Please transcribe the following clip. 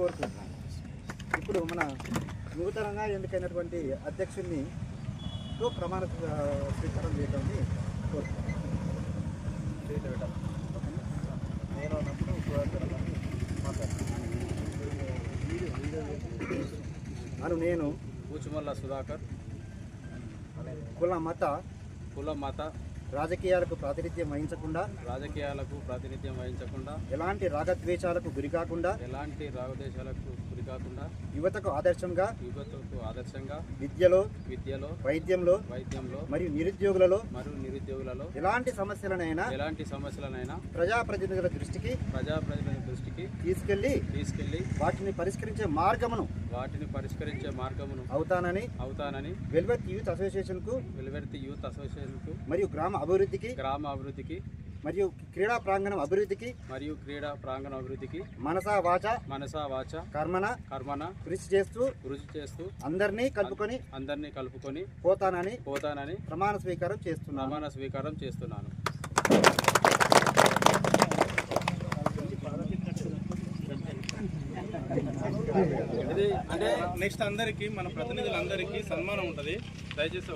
కోరుకుంటున్నాను. ఇప్పుడు మన నూతనంగా ఎన్నికైనటువంటి అధ్యక్షుడిని తో ప్రమాణ స్వీకారం చేయడాన్ని కోరుకుంటున్నాను. నేను అన్నప్పుడు అను నేను కూచుమల్ల సుధాకర్. కుల మత కుల మత. రాజకీయాలకు ప్రాతినిధ్యం వహించకుండా రాజకీయాలకు ప్రాతినిధ్యం వహించకుండా ఎలాంటి రాగద్వేషాలకు గురి కాకుండా ఎలాంటి రాగదేశాలకు గురి కాకుండా యువతకు ఆదర్శంగా యువతకు ఆదర్శంగా విద్యలో విద్యలో వైద్యంలో వైద్యంలో మరియు నిరుద్యోగులలో మరియు నిరుద్యోగులలో ఎలాంటి సమస్యలనైనా ఎలాంటి సమస్యలనైనా ప్రజాప్రతినిధుల దృష్టికి ప్రజాప్రతినిధుల దృష్టికి తీసుకెళ్ళి తీసుకెళ్ళి వాటిని పరిష్కరించే మార్గమును వాటిని పరిష్కరించే మార్గమును అవుతానని అవుతానని వెల్వెట్ యూత్ అసోసియేషన్కు వెలువెర్తి యూత్ అసోసియేషన్కు మరియు గ్రామ అభివృద్ధికి గ్రామ అభివృద్ధికి మరియు క్రీడా ప్రాంగణం అభివృద్ధికి మరియు క్రీడా ప్రాంగణ అభివృద్ధికి మనసా వాచ మనసా వాచ కర్మన కర్మన కృషి చేస్తూ కృషి చేస్తూ అందరినీ కలుపుకొని అందరినీ కలుపుకొని పోతానని పోతానని ప్రమాణ స్వీకారం చేస్తున్నాను. ప్రమాణ స్వీకారం చేస్తున్నాను. అంటే నెక్స్ట్ అందరికీ మన ప్రతినిధులందరికీ సన్మానం ఉంటుంది. దయచేసి